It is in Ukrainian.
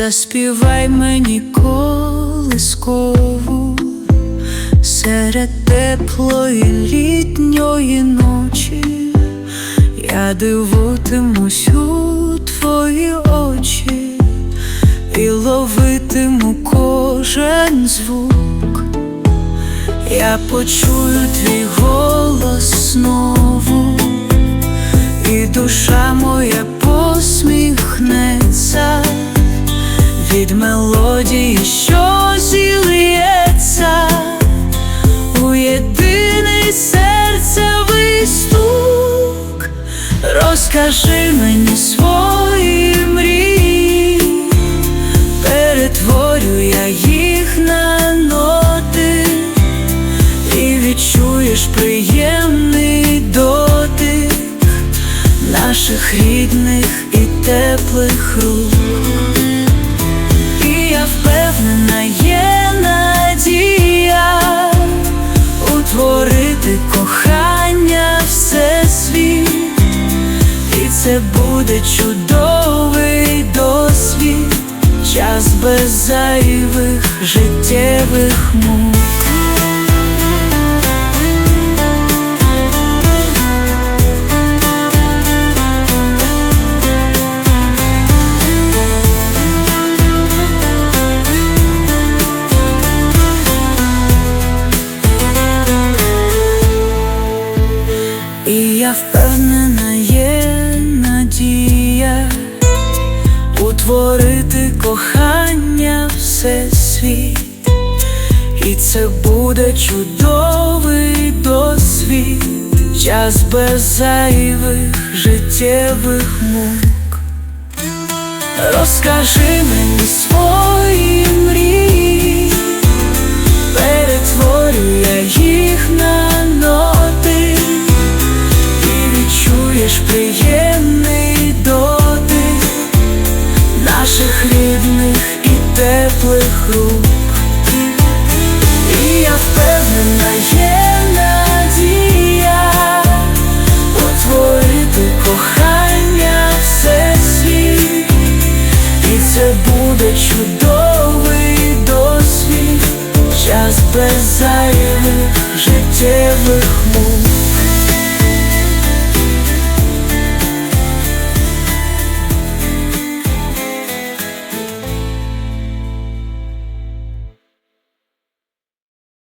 заспівай мені колискову серед теплої літньої ночі, я дивитимусь у твої очі і ловитиму кожен звук. Я почую твій голос знову, і душа моя мелодії, що зілється у єдиний серцевий стук. Розкажи мені свої мрії, перетворю я їх на ноти, і відчуєш приємний дотик наших рідних і теплих рук. Впевнена, є надія утворити кохання всесвіт, і це буде чудовий досвід, час без зайвих життєвих мук. І я впевнена, є надія утворити кохання всесвіт, і це буде чудовий досвід, час без зайвих життєвих мук. Розкажи мені свої теплих рук, і я впевнена є надія Утворити кохання все світ, і це буде чудовий досвід, час без зайвих життєвих мов.